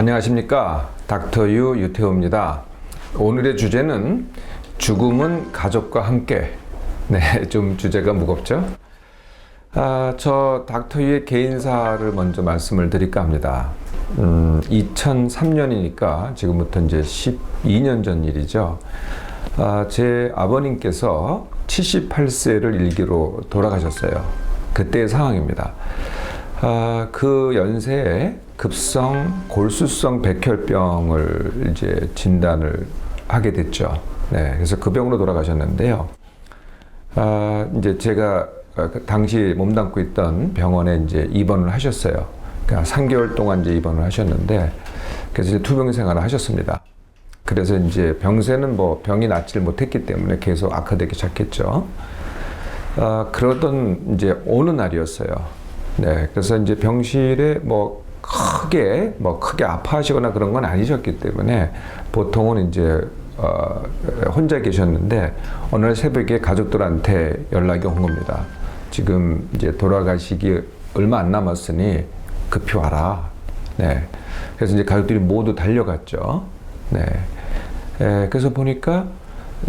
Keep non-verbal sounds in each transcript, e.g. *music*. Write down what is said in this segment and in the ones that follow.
안녕하십니까 닥터유 유태호입니다. 오늘의 주제는 죽음은 가족과 함께. 네, 좀 주제가 무겁죠? 아, 저 닥터유의 개인사를 먼저 말씀을 드릴까 합니다. 음, 2003년이니까 지금부터 이제 12년 전 일이죠. 아, 제 아버님께서 78세를 일기로 돌아가셨어요. 그때의 상황입니다. 아, 그 연세에 급성 골수성 백혈병을 이제 진단을 하게 됐죠. 네, 그래서 그 병으로 돌아가셨는데요. 아, 이제 제가 어, 그 당시 몸담고 있던 병원에 이제 입원을 하셨어요. 그러니까 3개월 동안 이제 입원을 하셨는데, 그래서 이제 투병 생활을 하셨습니다. 그래서 이제 병세는 뭐 병이 낫지를 못했기 때문에 계속 악화되기 시작했죠. 아, 그러던 이제 어느 날이었어요. 네, 그래서 이제 병실에 뭐 크게 뭐 크게 아파하시거나 그런 건 아니셨기 때문에 보통은 이제 어, 혼자 계셨는데 어느 날 새벽에 가족들한테 연락이 온 겁니다. 지금 이제 돌아가시기 얼마 안 남았으니 급히 와라. 네. 그래서 이제 가족들이 모두 달려갔죠. 네. 에, 그래서 보니까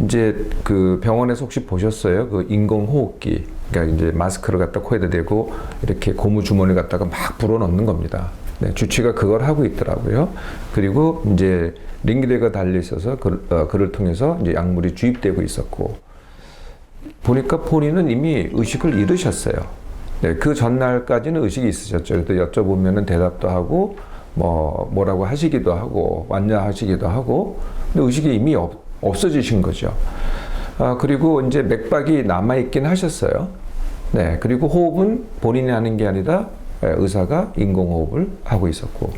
이제 그 병원에서 혹시 보셨어요? 그 인공호흡기. 그러니까 이제 마스크를 갖다 코에다 대고 이렇게 고무 주머니 갖다가 막 불어넣는 겁니다. 네, 주치가 그걸 하고 있더라고요. 그리고 이제 링기대가 달려 있어서 그, 어, 그를 통해서 이제 약물이 주입되고 있었고 보니까 본인은 이미 의식을 잃으셨어요. 네, 그 전날까지는 의식이 있으셨죠. 그래서 여쭤보면은 대답도 하고 뭐 뭐라고 하시기도 하고 완냐하시기도 하고 근데 의식이 이미 없, 없어지신 거죠. 아, 그리고 이제 맥박이 남아 있긴 하셨어요. 네, 그리고 호흡은 본인이 하는 게 아니라 예, 의사가 인공호흡을 하고 있었고.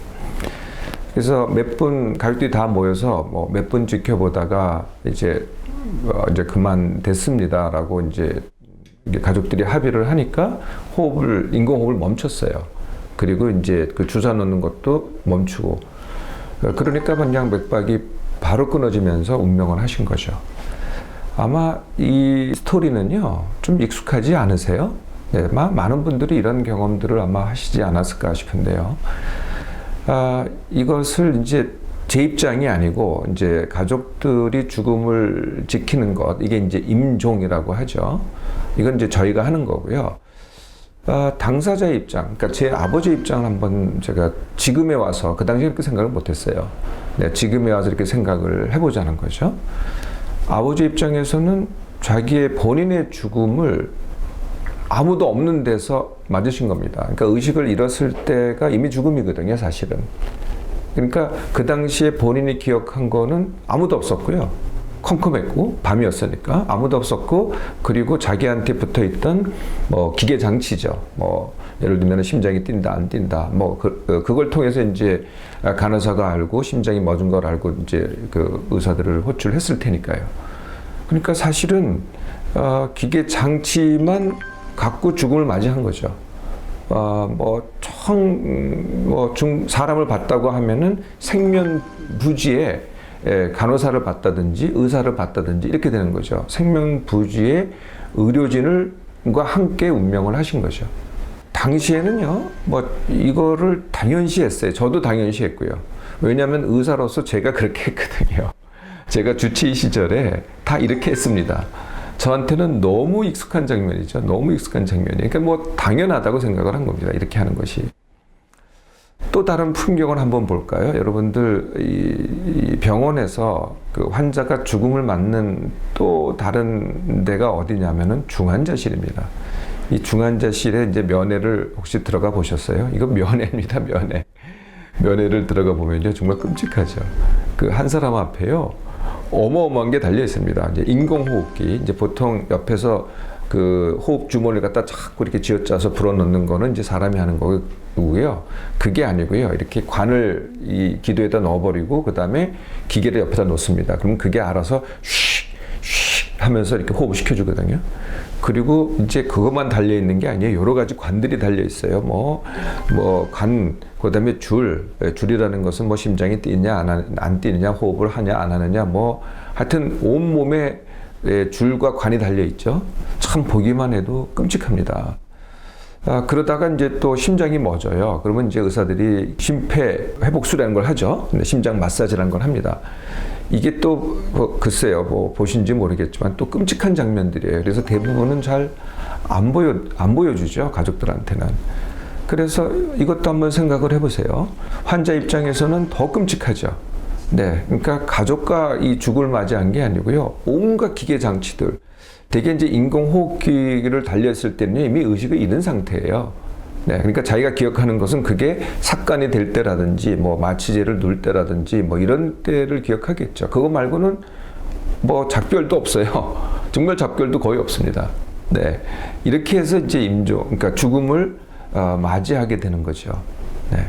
그래서 몇 분 가족들이 다 모여서 뭐 몇 분 지켜보다가 이제 어, 이제 그만 됐습니다라고 이제 가족들이 합의를 하니까 호흡을 인공호흡을 멈췄어요. 그리고 이제 그 주사 놓는 것도 멈추고 어, 그러니까 그냥 맥박이 바로 끊어지면서 운명을 하신 거죠. 아마 이 스토리는요 좀 익숙하지 않으세요? 네, 마- 많은 분들이 이런 경험들을 아마 하시지 않았을까 싶은데요. 아, 이것을 이제 제 입장이 아니고 이제 가족들이 죽음을 지키는 것 이게 이제 임종이라고 하죠. 이건 이제 저희가 하는 거고요. 아, 당사자의 입장, 그러니까 제 아버지 입장을 한번 제가 지금에 와서 그 당시에 그렇게 생각을 못했어요. 네, 지금에 와서 이렇게 생각을 해보자는 거죠. 아버지 입장에서는 자기의 본인의 죽음을 아무도 없는 데서 맞으신 겁니다. 그러니까 의식을 잃었을 때가 이미 죽음이거든요, 사실은. 그러니까 그 당시에 본인이 기억한 거는 아무도 없었고요. 컴컴했고 밤이었으니까 아무도 없었고 그리고 자기한테 붙어 있던 뭐 기계 장치죠. 뭐 예를 들면 심장이 뛴다 안 뛴다 뭐 그, 어, 그걸 통해서 이제 간호사가 알고 심장이 멎은 걸 알고 이제 그 의사들을 호출했을 테니까요. 그러니까 사실은 어, 기계 장치만 갖고 죽음을 맞이한 거죠. 어, 뭐청뭐중 사람을 봤다고 하면은 생면 부지에 에, 간호사를 봤다든지 의사를 봤다든지 이렇게 되는 거죠. 생명 부지에 의료진을과 함께 운명을 하신 거죠. 당시에는요, 뭐 이거를 당연시했어요. 저도 당연시했고요. 왜냐하면 의사로서 제가 그렇게 했거든요. 제가 주치의 시절에 다 이렇게 했습니다. 저한테는 너무 익숙한 장면이죠. 너무 익숙한 장면이. 그러니까 뭐 당연하다고 생각을 한 겁니다. 이렇게 하는 것이. 또 다른 풍경을 한번 볼까요? 여러분들 이, 이 병원에서 그 환자가 죽음을 맞는 또 다른 데가 어디냐면은 중환자실입니다. 이 중환자실에 이제 면회를 혹시 들어가 보셨어요? 이거 면회입니다, 면회. 면회를 들어가 보면요 정말 끔찍하죠. 그 한 사람 앞에요 어마어마한 게 달려 있습니다. 이제 인공호흡기 이제 보통 옆에서 그 호흡 주머니를 갖다 자꾸 이렇게 쥐어짜서 불어넣는 거는 이제 사람이 하는 거고요. 그게 아니고요. 이렇게 관을 이 기도에다 넣어버리고 그 다음에 기계를 옆에다 놓습니다. 그럼 그게 알아서 쉬, 쉬 하면서 이렇게 호흡을 시켜 주거든요. 그리고 이제 그것만 달려 있는 게 아니에요. 여러 가지 관들이 달려 있어요. 뭐, 뭐, 관, 그 다음에 줄. 예, 줄이라는 것은 뭐 심장이 뛰느냐, 안, 하- 안 뛰느냐, 호흡을 하냐, 안 하느냐, 뭐, 하여튼 온 몸에 예, 줄과 관이 달려 있죠. 참 보기만 해도 끔찍합니다. 아, 그러다가 이제 또 심장이 멎어요. 그러면 이제 의사들이 심폐 회복술이라는 걸 하죠. 심장 마사지라는 걸 합니다. 이게 또 뭐, 글쎄요, 뭐 보신지 모르겠지만 또 끔찍한 장면들이에요. 그래서 대부분은 잘 안 보여 안 보여주죠 가족들한테는. 그래서 이것도 한번 생각을 해보세요. 환자 입장에서는 더 끔찍하죠. 네, 그러니까 가족과 이 죽을 맞이한 게 아니고요. 온갖 기계 장치들, 대개 이제 인공호흡기를 달렸을 때는 이미 의식을 잃은 상태예요. 네, 그러니까 자기가 기억하는 것은 그게 삭간이 될 때라든지 뭐 마취제를 놓을 때라든지 뭐 이런 때를 기억하겠죠. 그거 말고는 뭐 작별도 없어요. *laughs* 정말 작별도 거의 없습니다. 네, 이렇게 해서 이제 임종, 그러니까 죽음을 어, 맞이하게 되는 거죠. 네.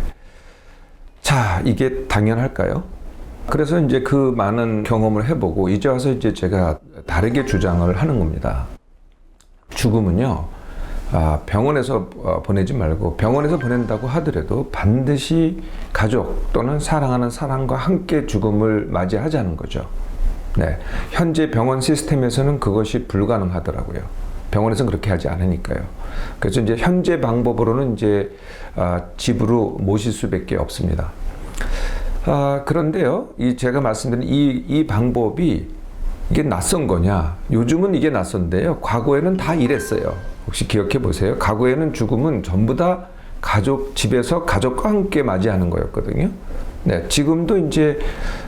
자, 이게 당연할까요? 그래서 이제 그 많은 경험을 해보고 이제 와서 이제 제가 다르게 주장을 하는 겁니다. 죽음은요, 아, 병원에서 어, 보내지 말고 병원에서 보낸다고 하더라도 반드시 가족 또는 사랑하는 사람과 함께 죽음을 맞이하자는 거죠. 네. 현재 병원 시스템에서는 그것이 불가능하더라고요. 병원에서는 그렇게 하지 않으니까요. 그래서 이제 현재 방법으로는 이제 아, 집으로 모실 수밖에 없습니다. 아, 그런데요, 이 제가 말씀드린 이, 이 방법이 이게 낯선 거냐? 요즘은 이게 낯선데요. 과거에는 다 이랬어요. 혹시 기억해 보세요. 과거에는 죽음은 전부 다 가족, 집에서 가족과 함께 맞이하는 거였거든요. 네, 지금도 이제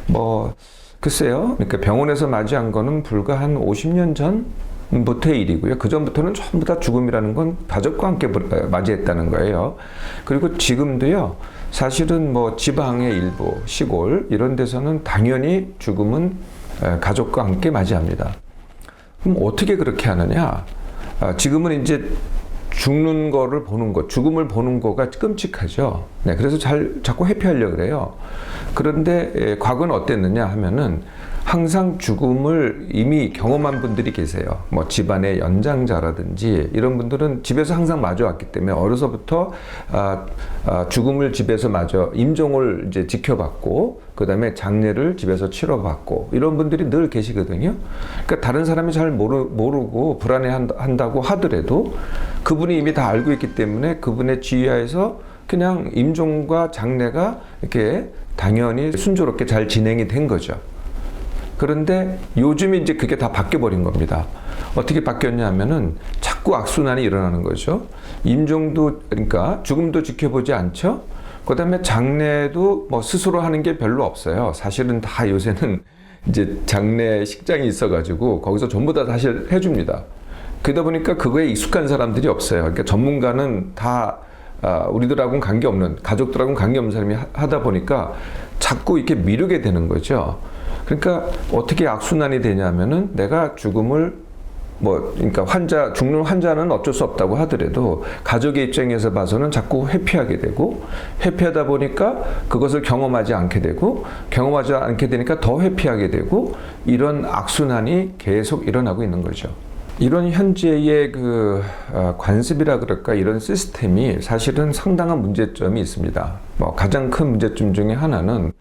뭐, 글쎄요. 그러니까 병원에서 맞이한 거는 불과 한 50년 전? 부터의 일이고요. 그 전부터는 전부 다 죽음이라는 건 가족과 함께 맞이했다는 거예요. 그리고 지금도요. 사실은 뭐 지방의 일부 시골 이런 데서는 당연히 죽음은 가족과 함께 맞이합니다. 그럼 어떻게 그렇게 하느냐? 아, 지금은 이제 죽는 거를 보는 거, 죽음을 보는 거가 끔찍하죠. 네, 그래서 잘 자꾸 회피하려 그래요. 그런데 에, 과거는 어땠느냐 하면은 항상 죽음을 이미 경험한 분들이 계세요. 뭐 집안의 연장자라든지 이런 분들은 집에서 항상 마주왔기 때문에 어려서부터 아, 아, 죽음을 집에서 마저 임종을 이제 지켜봤고 그 다음에 장례를 집에서 치러봤고 이런 분들이 늘 계시거든요. 그러니까 다른 사람이 잘 모르, 모르고 불안해한다고 하더라도 그분이 이미 다 알고 있기 때문에 그분의 지휘하에서 그냥 임종과 장례가 이렇게 당연히 순조롭게 잘 진행이 된 거죠. 그런데 요즘 이제 그게 다 바뀌어버린 겁니다. 어떻게 바뀌었냐 하면은 자꾸 악순환이 일어나는 거죠. 임종도, 그러니까 죽음도 지켜보지 않죠? 그 다음에 장례도 뭐 스스로 하는 게 별로 없어요. 사실은 다 요새는 이제 장례 식장이 있어가지고 거기서 전부 다 사실 해줍니다. 그러다 보니까 그거에 익숙한 사람들이 없어요. 그러니까 전문가는 다 아, 우리들하고는 관계없는 가족들하고는 관계없는 사람이 하다 보니까 자꾸 이렇게 미루게 되는 거죠. 그러니까 어떻게 악순환이 되냐면은 내가 죽음을 뭐 그러니까 환자 죽는 환자는 어쩔 수 없다고 하더라도 가족의 입장에서 봐서는 자꾸 회피하게 되고 회피하다 보니까 그것을 경험하지 않게 되고 경험하지 않게 되니까 더 회피하게 되고 이런 악순환이 계속 일어나고 있는 거죠. 이런 현재의 그 어, 관습이라 그럴까 이런 시스템이 사실은 상당한 문제점이 있습니다. 뭐 가장 큰 문제점 중에 하나는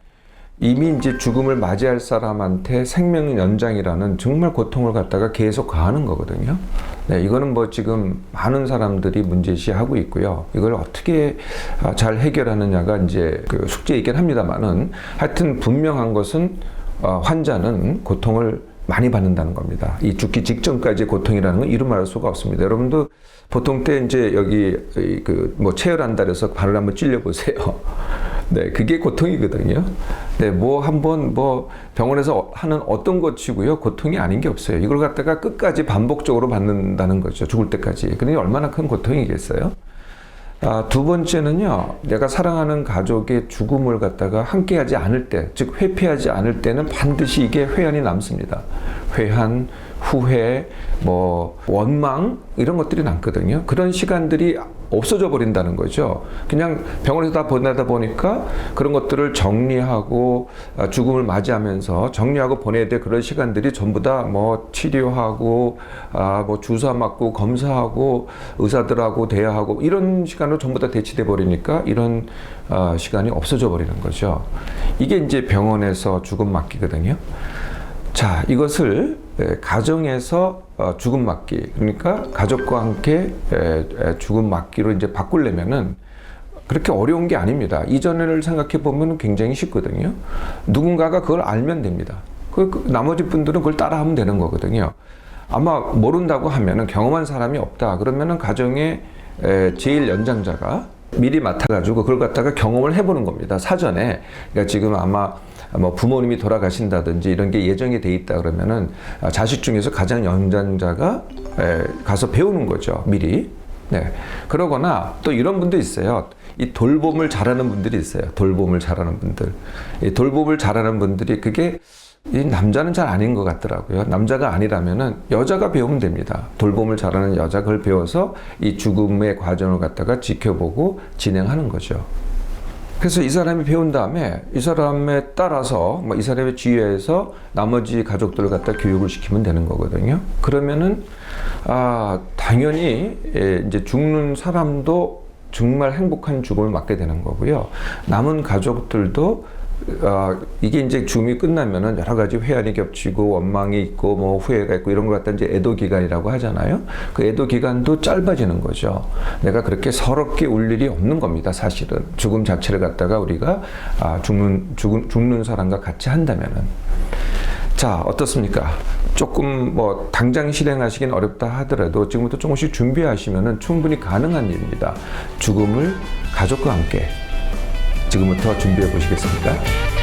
이미 이제 죽음을 맞이할 사람한테 생명 연장이라는 정말 고통을 갖다가 계속 가하는 거거든요. 네, 이거는 뭐 지금 많은 사람들이 문제시하고 있고요. 이걸 어떻게 아, 잘 해결하느냐가 이제 그 숙제이긴 합니다만은 하여튼 분명한 것은 어, 환자는 고통을 많이 받는다는 겁니다. 이 죽기 직전까지 고통이라는 건 이루 말할 수가 없습니다. 여러분도 보통 때 이제 여기 그 뭐 체열한다 그래서 발을 한번 찔려 보세요. *laughs* 네, 그게 고통이거든요. 네, 뭐 한번 뭐 병원에서 하는 어떤 것이고요. 고통이 아닌 게 없어요. 이걸 갖다가 끝까지 반복적으로 받는다는 거죠. 죽을 때까지. 그러니 얼마나 큰 고통이겠어요? 아, 두 번째는요, 내가 사랑하는 가족의 죽음을 갖다가 함께 하지 않을 때, 즉, 회피하지 않을 때는 반드시 이게 회한이 남습니다. 회한, 후회, 뭐, 원망, 이런 것들이 남거든요. 그런 시간들이 없어져 버린다는 거죠. 그냥 병원에서 다 보내다 보니까 그런 것들을 정리하고 아, 죽음을 맞이하면서 정리하고 보내야 될 그런 시간들이 전부 다 뭐 치료하고 아 뭐 주사 맞고 검사하고 의사들하고 대화하고 이런 시간으로 전부 다 대치돼 버리니까 이런 아, 시간이 없어져 버리는 거죠. 이게 이제 병원에서 죽음 맞기거든요. 자, 이것을 에, 가정에서 어, 죽음 맞기 그러니까 가족과 함께 에, 에, 죽음 맞기로 이제 바꾸려면은 그렇게 어려운 게 아닙니다. 이전을 생각해 보면 굉장히 쉽거든요. 누군가가 그걸 알면 됩니다. 그, 그 나머지 분들은 그걸 따라하면 되는 거거든요. 아마 모른다고 하면은 경험한 사람이 없다. 그러면은 가정의 에, 제일 연장자가 미리 맡아가지고 그걸 갖다가 경험을 해보는 겁니다. 사전에. 그러니까 지금 아마 뭐 부모님이 돌아가신다든지 이런 게 예정이 돼 있다 그러면은 아, 자식 중에서 가장 연장자가 에, 가서 배우는 거죠. 미리. 네. 그러거나 또 이런 분도 있어요. 이 돌봄을 잘하는 분들이 있어요. 돌봄을 잘하는 분들. 이 돌봄을 잘하는 분들이 그게 이 남자는 잘 아닌 것 같더라고요. 남자가 아니라면은 여자가 배우면 됩니다. 돌봄을 잘하는 여자 그걸 배워서 이 죽음의 과정을 갖다가 지켜보고 진행하는 거죠. 그래서 이 사람이 배운 다음에 이 사람에 따라서 뭐이 사람의 지휘에서 나머지 가족들을 갖다 교육을 시키면 되는 거거든요. 그러면은 아 당연히 예, 이제 죽는 사람도 정말 행복한 죽음을 맞게 되는 거고요. 남은 가족들도 아, 이게 이제 죽음이 끝나면은 여러 가지 회한이 겹치고 원망이 있고 뭐 후회가 있고 이런 걸 갖다 이제 애도 기간이라고 하잖아요. 그 애도 기간도 짧아지는 거죠. 내가 그렇게 서럽게 울 일이 없는 겁니다. 사실은 죽음 자체를 갖다가 우리가 아, 죽는 죽은, 죽는 사람과 같이 한다면은 자 어떻습니까? 조금 뭐 당장 실행하시긴 어렵다 하더라도 지금부터 조금씩 준비하시면은 충분히 가능한 일입니다. 죽음을 가족과 함께 지금부터 준비해 보시겠습니까?